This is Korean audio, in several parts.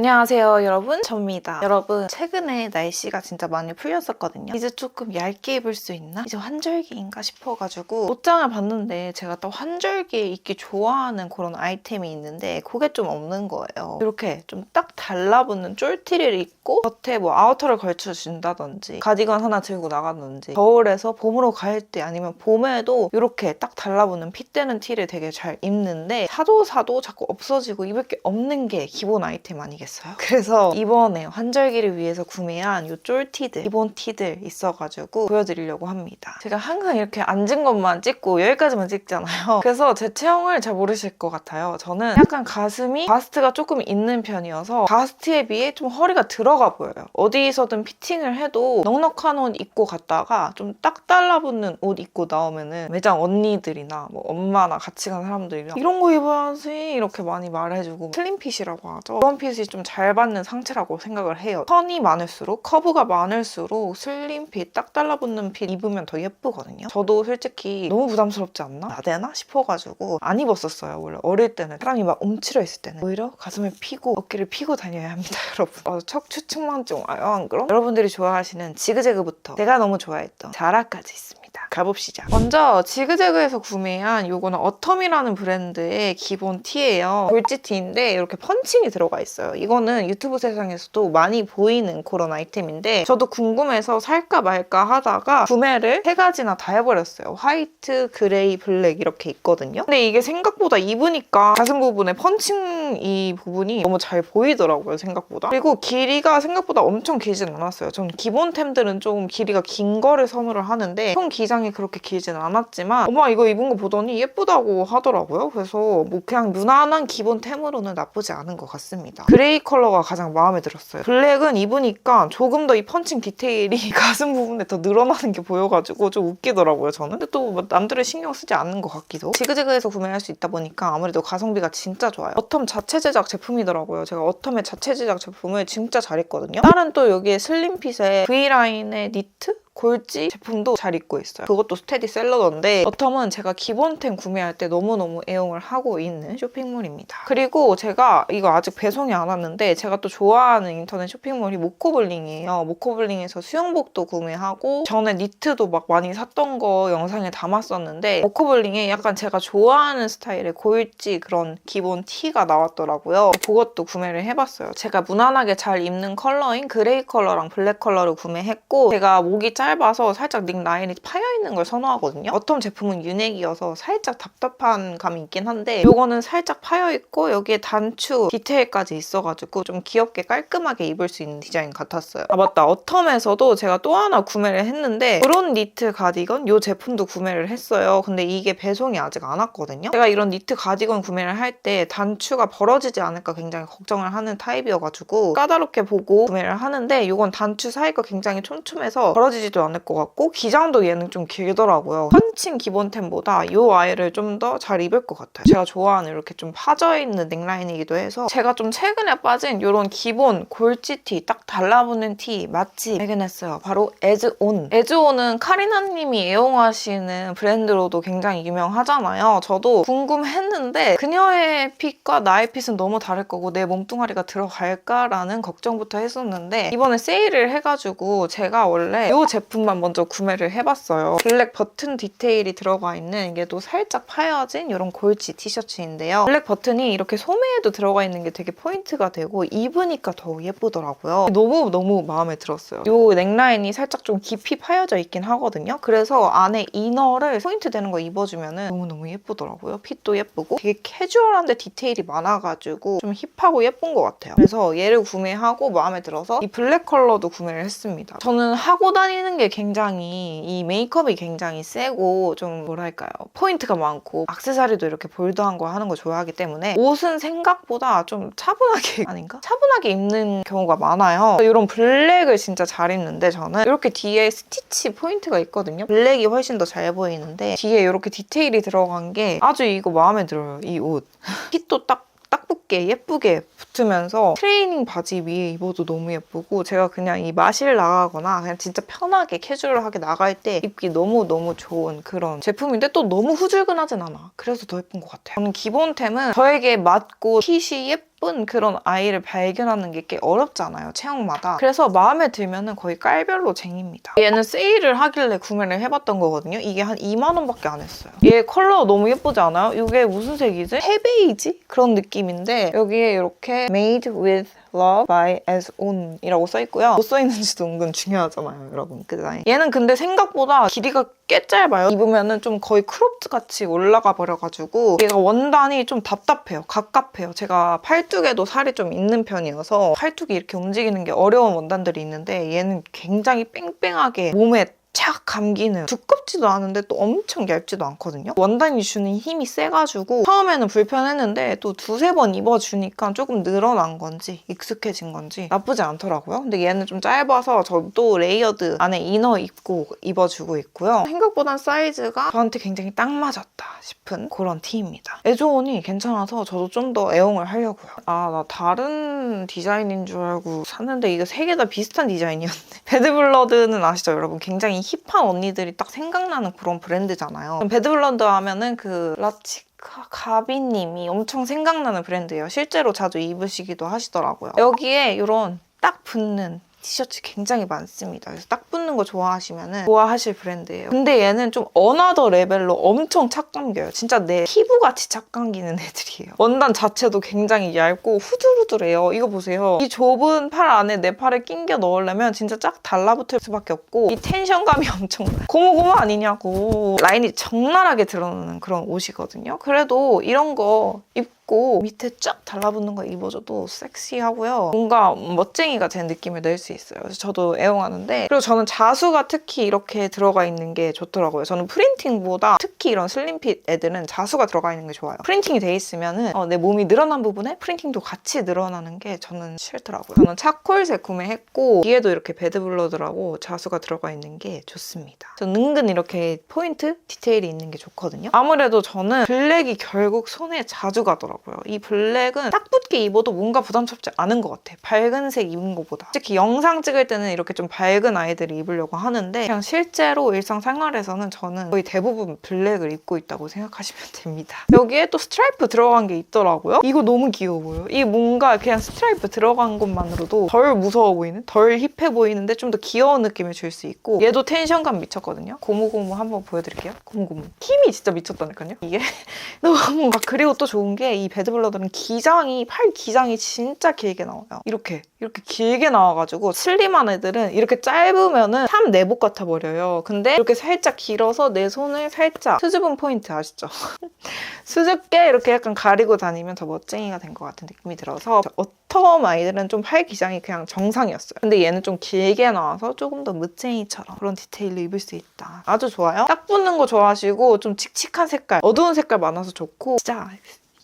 안녕하세요 여러분 접니다 여러분 최근에 날씨가 진짜 많이 풀렸었거든요 이제 조금 얇게 입을 수 있나? 이제 환절기인가 싶어가지고 옷장을 봤는데 제가 또 환절기에 입기 좋아하는 그런 아이템이 있는데 그게 좀 없는 거예요 이렇게 좀 딱 달라붙는 쫄티를 입고 겉에 뭐 아우터를 걸쳐준다든지 가디건 하나 들고 나가든지 겨울에서 봄으로 갈 때 아니면 봄에도 이렇게 딱 달라붙는 핏되는 티를 되게 잘 입는데 사도 사도 자꾸 없어지고 입을 게 없는 게 기본 아이템 아니겠어요? 그래서 이번에 환절기를 위해서 구매한 이 쫄티들 기본 티들 있어가지고 보여드리려고 합니다. 제가 항상 이렇게 앉은 것만 찍고 여기까지만 찍잖아요. 그래서 제 체형을 잘 모르실 것 같아요. 저는 약간 가슴이 바스트가 조금 있는 편이어서 바스트에 비해 좀 허리가 들어가 보여요. 어디서든 피팅을 해도 넉넉한 옷 입고 갔다가 좀 딱 달라붙는 옷 입고 나오면은 매장 언니들이나 뭐 엄마나 같이 간 사람들이랑 이런 거 입어야지 이렇게 많이 말해주고 슬림핏이라고 하죠. 그런 핏이 좀잘 받는 상체라고 생각을 해요. 턴이 많을수록 커브가 많을수록 슬림 핏 딱 달라붙는 핏 입으면 더 예쁘거든요. 저도 솔직히 너무 부담스럽지 않나? 나대나 싶어가지고 안 입었었어요. 원래 어릴 때는 사람이 막 움츠려 있을 때는 오히려 가슴을 피고 어깨를 피고 다녀야 합니다, 여러분. 어, 척추측만증 와요, 안 그럼? 여러분들이 좋아하시는 지그재그부터 제가 너무 좋아했던 자라까지 있습니다. 가봅시다. 먼저 지그재그에서 구매한 요거는 어텀이라는 브랜드의 기본 티예요. 볼지 티인데 이렇게 펀칭이 들어가 있어요. 이거는 유튜브 세상에서도 많이 보이는 그런 아이템인데 저도 궁금해서 살까 말까 하다가 구매를 세 가지나 다 해버렸어요. 화이트, 그레이, 블랙 이렇게 있거든요. 근데 이게 생각보다 입으니까 가슴 부분에 펀칭 이 부분이 너무 잘 보이더라고요, 생각보다. 그리고 길이가 생각보다 엄청 길진 않았어요. 전 기본템들은 조금 길이가 긴 거를 선호를 하는데 총 기장이 그렇게 길진 않았지만 엄마 이거 입은 거 보더니 예쁘다고 하더라고요. 그래서 뭐 그냥 무난한 기본템으로는 나쁘지 않은 것 같습니다. 그레이 컬러가 가장 마음에 들었어요. 블랙은 입으니까 조금 더 이 펀칭 디테일이 가슴 부분에 더 늘어나는 게 보여가지고 좀 웃기더라고요, 저는. 근데 또뭐 남들을 신경 쓰지 않는 것 같기도. 지그재그에서 구매할 수 있다 보니까 아무래도 가성비가 진짜 좋아요. 어텀 자체 제작 제품이더라고요. 제가 어텀의 자체 제작 제품을 진짜 잘 입거든요. 다른 또 여기에 슬림핏의 V라인의 니트? 골지 제품도 잘 입고 있어요. 그것도 스테디셀러던데 어텀은 제가 기본템 구매할 때 너무너무 애용을 하고 있는 쇼핑몰입니다. 그리고 제가 이거 아직 배송이 안 왔는데 제가 또 좋아하는 인터넷 쇼핑몰이 모코블링이에요. 모코블링에서 수영복도 구매하고 전에 니트도 막 많이 샀던 거 영상에 담았었는데 모코블링에 약간 제가 좋아하는 스타일의 골지 그런 기본 티가 나왔더라고요. 그것도 구매를 해봤어요. 제가 무난하게 잘 입는 컬러인 그레이 컬러랑 블랙 컬러를 구매했고 제가 목이 짧 아서 살짝 닉 라인이 파여있는 걸 선호하거든요. 어떤 제품은 유넥이어서 살짝 답답한 감이 있긴 한데 이거는 살짝 파여있고 여기에 단추 디테일까지 있어가지고 좀 귀엽게 깔끔하게 입을 수 있는 디자인 같았어요. 아 맞다. 어텀에서도 제가 또 하나 구매를 했는데 브론 니트 가디건 이 제품도 구매를 했어요. 근데 이게 배송이 아직 안 왔거든요. 제가 이런 니트 가디건 구매를 할 때 단추가 벌어지지 않을까 굉장히 걱정을 하는 타입이어가지고 까다롭게 보고 구매를 하는데 이건 단추 사이가 굉장히 촘촘해서 벌어지지도 않을 것 같고 기장도 얘는 좀 길더라고요. 펀칭 기본템보다 이 아이를 좀 더 잘 입을 것 같아요. 제가 좋아하는 이렇게 좀 파져있는 넥라인이기도 해서 제가 좀 최근에 빠진 이런 기본 골지티 딱 달라붙는 티 맛집 발견했어요. 바로 에즈온. 에즈온은 카리나님이 애용하시는 브랜드로도 굉장히 유명하잖아요. 저도 궁금했는데 그녀의 핏과 나의 핏은 너무 다를 거고 내 몸뚱아리가 들어갈까라는 걱정부터 했었는데 이번에 세일을 해가지고 제가 원래 이 제품 만 먼저 구매를 해봤어요. 블랙 버튼 디테일이 들어가 있는 이게 또 살짝 파여진 이런 골지 티셔츠인데요. 블랙 버튼이 이렇게 소매에도 들어가 있는 게 되게 포인트가 되고 입으니까 더 예쁘더라고요. 너무 너무 마음에 들었어요. 이 넥라인이 살짝 좀 깊이 파여져 있긴 하거든요. 그래서 안에 이너를 포인트 되는 거 입어주면 너무너무 예쁘더라고요. 핏도 예쁘고 되게 캐주얼한데 디테일이 많아가지고 좀 힙하고 예쁜 것 같아요. 그래서 얘를 구매하고 마음에 들어서 이 블랙 컬러도 구매를 했습니다. 저는 하고 다니는 게 굉장히 이 메이크업이 굉장히 세고 좀 뭐랄까요 포인트가 많고 악세사리도 이렇게 볼드한 거 하는 거 좋아하기 때문에 옷은 생각보다 좀 차분하게 아닌가? 차분하게 입는 경우가 많아요. 이런 블랙을 진짜 잘 입는데 저는 이렇게 뒤에 스티치 포인트가 있거든요. 블랙이 훨씬 더 잘 보이는데 뒤에 이렇게 디테일이 들어간 게 아주 이거 마음에 들어요. 이 옷. 핏도 딱딱 붙게 예쁘게 붙으면서 트레이닝 바지 위에 입어도 너무 예쁘고 제가 그냥 이 마실 나가거나 그냥 진짜 편하게 캐주얼하게 나갈 때 입기 너무너무 좋은 그런 제품인데 또 너무 후줄근하진 않아. 그래서 더 예쁜 것 같아요. 저는 기본템은 저에게 맞고 핏이 예쁜 그런 아이를 발견하는 게 꽤 어렵잖아요, 체형마다. 그래서 마음에 들면은 거의 깔별로 쟁입니다. 얘는 세일을 하길래 구매를 해봤던 거거든요. 이게 한 2만 원밖에 안 했어요. 얘 컬러 너무 예쁘지 않아요? 이게 무슨 색이지? 헤베이지? 그런 느낌인데 여기에 이렇게 Made with Love by As On 이라고 써있고요. 뭐 써있는지도 은근 중요하잖아요, 여러분. 그 디자인. 얘는 근데 생각보다 길이가 꽤 짧아요. 입으면은 좀 거의 크롭트 같이 올라가 버려가지고 얘가 원단이 좀 답답해요. 갑갑해요. 제가 팔뚝에도 살이 좀 있는 편이어서 팔뚝이 이렇게 움직이는 게 어려운 원단들이 있는데 얘는 굉장히 뺑뺑하게 몸에 착 감기는 두껍지도 않은데 또 엄청 얇지도 않거든요. 원단이 주는 힘이 세가지고 처음에는 불편했는데 또 두세 번 입어주니까 조금 늘어난 건지 익숙해진 건지 나쁘지 않더라고요. 근데 얘는 좀 짧아서 저도 레이어드 안에 이너 입고 입어주고 있고요. 생각보단 사이즈가 저한테 굉장히 딱 맞았다 싶은 그런 티입니다. 애조온이 괜찮아서 저도 좀 더 애용을 하려고요. 아 나 다른 디자인인 줄 알고 샀는데 이거 세개 다 비슷한 디자인이었네. 배드블러드는 아시죠 여러분? 굉장히 힙한 언니들이 딱 생각나는 그런 브랜드잖아요. 배드블러드 하면은 그 라치카 가비님이 엄청 생각나는 브랜드예요. 실제로 자주 입으시기도 하시더라고요. 여기에 이런 딱 붙는 티셔츠 굉장히 많습니다. 그래서 딱 붙는 거 좋아하시면 좋아하실 브랜드예요. 근데 얘는 좀 어나더 레벨로 엄청 착 감겨요. 진짜 내 피부같이 착 감기는 애들이에요. 원단 자체도 굉장히 얇고 후들후들해요. 이거 보세요. 이 좁은 팔 안에 내 팔을 낑겨 넣으려면 진짜 쫙 달라붙을 수밖에 없고 이 텐션감이 엄청나요. 고무고무 아니냐고. 라인이 적나라하게 드러나는 그런 옷이거든요. 그래도 이런 거 입고 밑에 쫙 달라붙는 거 입어줘도 섹시하고요. 뭔가 멋쟁이가 된 느낌을 낼 수 있어요. 그래서 저도 애용하는데 그리고 저는 자수가 특히 이렇게 들어가 있는 게 좋더라고요. 저는 프린팅보다 특히 이런 슬림핏 애들은 자수가 들어가 있는 게 좋아요. 프린팅이 돼 있으면은 어, 내 몸이 늘어난 부분에 프린팅도 같이 늘어나는 게 저는 싫더라고요. 저는 차콜색 구매했고 뒤에도 이렇게 베드블러드라고 자수가 들어가 있는 게 좋습니다. 저는 은근 이렇게 포인트 디테일이 있는 게 좋거든요. 아무래도 저는 블랙이 결국 손에 자주 가더라고요. 이 블랙은 딱 붙게 입어도 뭔가 부담스럽지 않은 것 같아. 밝은 색 입은 것보다. 특히 영상 찍을 때는 이렇게 좀 밝은 아이들이 입으려고 하는데 그냥 실제로 일상생활에서는 저는 거의 대부분 블랙을 입고 있다고 생각하시면 됩니다. 여기에 또 스트라이프 들어간 게 있더라고요. 이거 너무 귀여워요. 이 뭔가 그냥 스트라이프 들어간 것만으로도 덜 무서워 보이는, 덜 힙해 보이는데 좀 더 귀여운 느낌을 줄 수 있고 얘도 텐션감 미쳤거든요. 고무고무 한번 보여드릴게요. 고무고무. 힘이 진짜 미쳤다니까요. 이게 너무 막 그리고 또 좋은 게 이 배드블러들은 기장이 팔 기장이 진짜 길게 나와요. 이렇게 이렇게 길게 나와가지고 슬림한 애들은 이렇게 짧으면은 참 내복 같아 버려요. 근데 이렇게 살짝 길어서 내 손을 살짝 수줍은 포인트 아시죠? 수줍게 이렇게 약간 가리고 다니면 더 멋쟁이가 된 것 같은 느낌이 들어서 어텀 아이들은 좀 팔 기장이 그냥 정상이었어요. 근데 얘는 좀 길게 나와서 조금 더 무쟁이처럼 그런 디테일로 입을 수 있다. 아주 좋아요. 딱 붙는 거 좋아하시고 좀 칙칙한 색깔, 어두운 색깔 많아서 좋고 진짜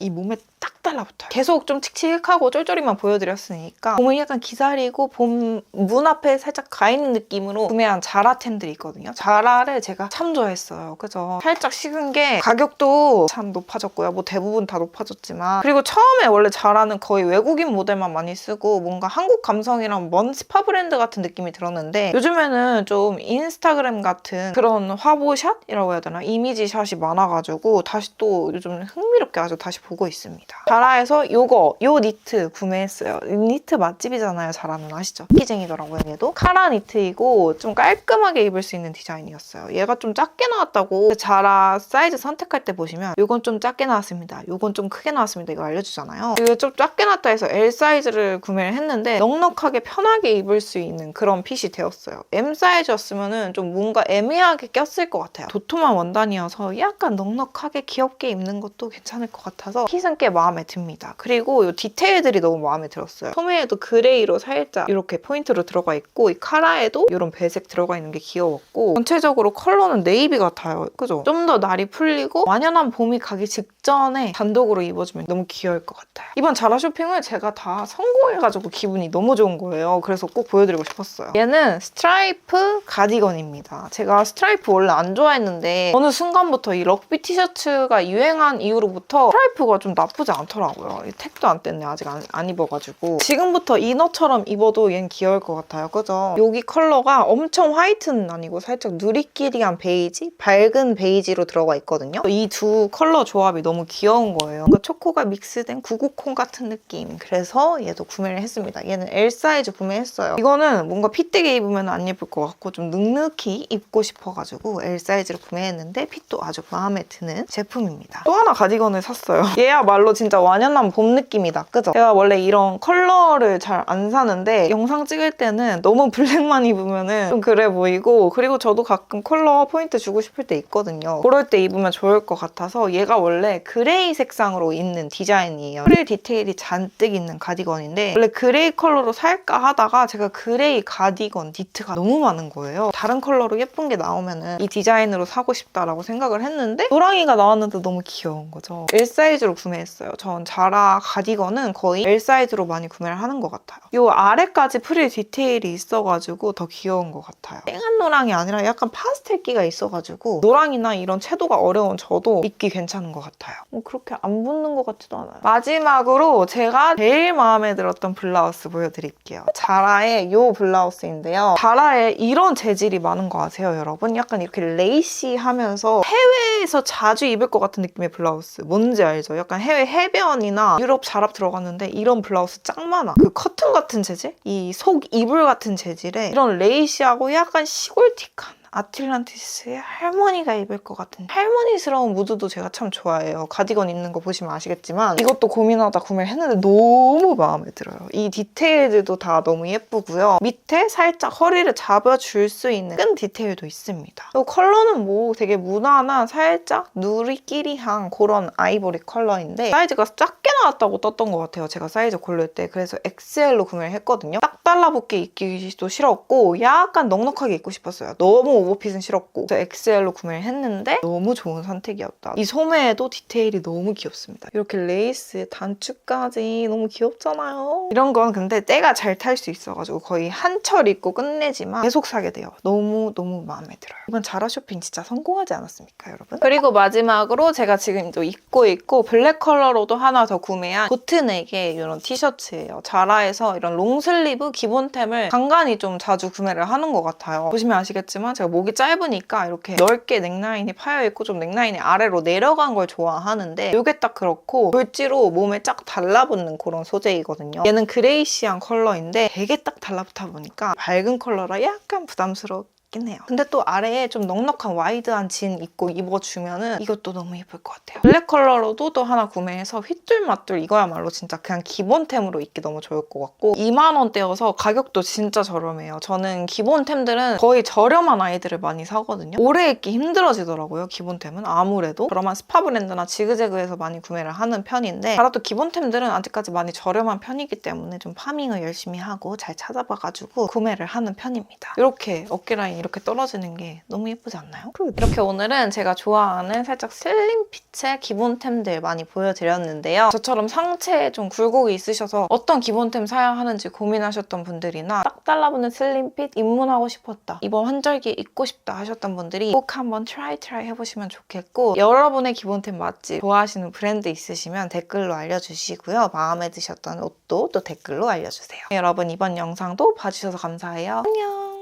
이 몸에 딱 달라붙어요. 계속 좀 칙칙하고 쫄쫄이만 보여드렸으니까 봄을 약간 기다리고 봄 문 앞에 살짝 가 있는 느낌으로 구매한 자라템들이 있거든요. 자라를 제가 참 좋아했어요. 그죠? 살짝 식은 게 가격도 참 높아졌고요. 뭐 대부분 다 높아졌지만 그리고 처음에 원래 자라는 거의 외국인 모델만 많이 쓰고 뭔가 한국 감성이랑 먼 스파 브랜드 같은 느낌이 들었는데 요즘에는 좀 인스타그램 같은 그런 화보샷이라고 해야 되나? 이미지 샷이 많아가지고 다시 또 요즘 흥미롭게 아주 다시 보고 있습니다. 자라에서 요거, 요 니트 구매했어요. 이 니트 맛집이잖아요, 자라는 아시죠? 끼쟁이더라고요, 얘도. 카라 니트이고 좀 깔끔하게 입을 수 있는 디자인이었어요. 얘가 좀 작게 나왔다고 자라 사이즈 선택할 때 보시면 요건 좀 작게 나왔습니다. 요건 좀 크게 나왔습니다. 이거 알려주잖아요. 이거 좀 작게 나왔다 해서 L 사이즈를 구매를 했는데 넉넉하게 편하게 입을 수 있는 그런 핏이 되었어요. M 사이즈였으면 좀 뭔가 애매하게 꼈을 것 같아요. 도톰한 원단이어서 약간 넉넉하게 귀엽게 입는 것도 괜찮을 것 같아서 핏은 꽤 마음에 듭니다. 그리고 이 디테일들이 너무 마음에 들었어요. 소매에도 그레이로 살짝 이렇게 포인트로 들어가 있고 이 카라에도 이런 배색 들어가 있는 게 귀여웠고 전체적으로 컬러는 네이비 같아요. 그죠? 좀 더 날이 풀리고 완연한 봄이 가기 직전에 단독으로 입어주면 너무 귀여울 것 같아요. 이번 자라 쇼핑을 제가 다 성공해가지고 기분이 너무 좋은 거예요. 그래서 꼭 보여드리고 싶었어요. 얘는 스트라이프 가디건입니다. 제가 스트라이프 원래 안 좋아했는데 어느 순간부터 이 럭비 티셔츠가 유행한 이후로부터 스트라이프가 좀 나쁘지 나쁘지 않더라고요. 이 택도 안 뗐네. 아직 안, 안 입어가지고. 지금부터 이너처럼 입어도 얘는 귀여울 것 같아요. 그죠? 여기 컬러가 엄청 화이트는 아니고 살짝 누리끼리한 베이지? 밝은 베이지로 들어가 있거든요. 이 두 컬러 조합이 너무 귀여운 거예요. 뭔가 초코가 믹스된 구구콘 같은 느낌. 그래서 얘도 구매를 했습니다. 얘는 L 사이즈 구매했어요. 이거는 뭔가 핏되게 입으면 안 예쁠 것 같고 좀 눅눅히 입고 싶어가지고 L 사이즈로 구매했는데 핏도 아주 마음에 드는 제품입니다. 또 하나 가디건을 샀어요. 얘야말로 진짜 완연한 봄 느낌이다. 그죠? 제가 원래 이런 컬러를 잘 안 사는데 영상 찍을 때는 너무 블랙만 입으면은 좀 그래 보이고 그리고 저도 가끔 컬러 포인트 주고 싶을 때 있거든요. 그럴 때 입으면 좋을 것 같아서 얘가 원래 그레이 색상으로 있는 디자인이에요. 프릴 디테일이 잔뜩 있는 가디건인데 원래 그레이 컬러로 살까 하다가 제가 그레이 가디건 니트가 너무 많은 거예요. 다른 컬러로 예쁜 게 나오면은 이 디자인으로 사고 싶다라고 생각을 했는데 노랑이가 나왔는데 너무 귀여운 거죠. L 사이즈로 구매했어요. 전 자라 가디건은 거의 L 사이즈로 많이 구매를 하는 것 같아요. 이 아래까지 프릴 디테일이 있어가지고 더 귀여운 것 같아요. 땡한 노랑이 아니라 약간 파스텔기가 있어가지고 노랑이나 이런 채도가 어려운 저도 입기 괜찮은 것 같아요. 뭐 그렇게 안 붙는 것 같지도 않아요. 마지막으로 제가 제일 마음에 들었던 블라우스 보여드릴게요. 자라의 이 블라우스인데요. 자라에 이런 재질이 많은 거 아세요, 여러분? 약간 이렇게 레이시하면서 해외에서 자주 입을 것 같은 느낌의 블라우스. 뭔지 알죠? 약간 해외 해변이나 유럽 자랍 들어갔는데 이런 블라우스 짱 많아. 그 커튼 같은 재질? 이 속 이불 같은 재질에 이런 레이시하고 약간 시골틱한 아틀란티스의 할머니가 입을 것 같은 할머니스러운 무드도 제가 참 좋아해요. 가디건 입는 거 보시면 아시겠지만 이것도 고민하다 구매를 했는데 너무 마음에 들어요. 이 디테일들도 다 너무 예쁘고요. 밑에 살짝 허리를 잡아줄 수 있는 끈 디테일도 있습니다. 또 컬러는 뭐 되게 무난한 살짝 누리끼리한 그런 아이보리 컬러인데 사이즈가 작게 나왔다고 떴던 것 같아요. 제가 사이즈 고를 때 그래서 XL로 구매를 했거든요. 딱 달라붙게 입기도 싫었고 약간 넉넉하게 입고 싶었어요. 너무 오버핏은 싫었고 그래서 XL로 구매를 했는데 너무 좋은 선택이었다. 이 소매에도 디테일이 너무 귀엽습니다. 이렇게 레이스 단추까지 너무 귀엽잖아요. 이런 건 근데 때가 잘 탈 수 있어가지고 거의 한 철 입고 끝내지만 계속 사게 돼요. 너무 너무 마음에 들어요. 이번 자라 쇼핑 진짜 성공하지 않았습니까 여러분? 그리고 마지막으로 제가 지금 또 입고 있고 블랙 컬러로도 하나 더 구매한 보트넥의 이런 티셔츠예요. 자라에서 이런 롱슬리브 기본템을 간간히 좀 자주 구매를 하는 것 같아요. 보시면 아시겠지만 제가 목이 짧으니까 이렇게 넓게 넥라인이 파여있고 좀 넥라인이 아래로 내려간 걸 좋아하는데 이게 딱 그렇고 볼지로 몸에 쫙 달라붙는 그런 소재이거든요. 얘는 그레이시한 컬러인데 되게 딱 달라붙다 보니까 밝은 컬러라 약간 부담스럽 긴 해요. 근데 또 아래에 좀 넉넉한 와이드한 진 입고 입어주면은 이것도 너무 예쁠 것 같아요. 블랙 컬러로도 또 하나 구매해서 휘뚤마뚤 이거야말로 진짜 그냥 기본템으로 입기 너무 좋을 것 같고 2만 원대여서 가격도 진짜 저렴해요. 저는 기본템들은 거의 저렴한 아이들을 많이 사거든요. 오래 입기 힘들어지더라고요. 기본템은 아무래도 그러면 스파 브랜드나 지그재그에서 많이 구매를 하는 편인데 바로 또 기본템들은 아직까지 많이 저렴한 편이기 때문에 좀 파밍을 열심히 하고 잘 찾아봐가지고 구매를 하는 편입니다. 이렇게 어깨 라인 이렇게 떨어지는 게 너무 예쁘지 않나요? 이렇게 오늘은 제가 좋아하는 살짝 슬림 핏의 기본템들 많이 보여드렸는데요. 저처럼 상체에 좀 굴곡이 있으셔서 어떤 기본템 사야 하는지 고민하셨던 분들이나 딱 달라붙는 슬림 핏 입문하고 싶었다. 이번 환절기에 입고 싶다 하셨던 분들이 꼭 한번 트라이 트라이 해보시면 좋겠고 여러분의 기본템 맛집 좋아하시는 브랜드 있으시면 댓글로 알려주시고요. 마음에 드셨던 옷도 또 댓글로 알려주세요. 여러분 이번 영상도 봐주셔서 감사해요. 안녕!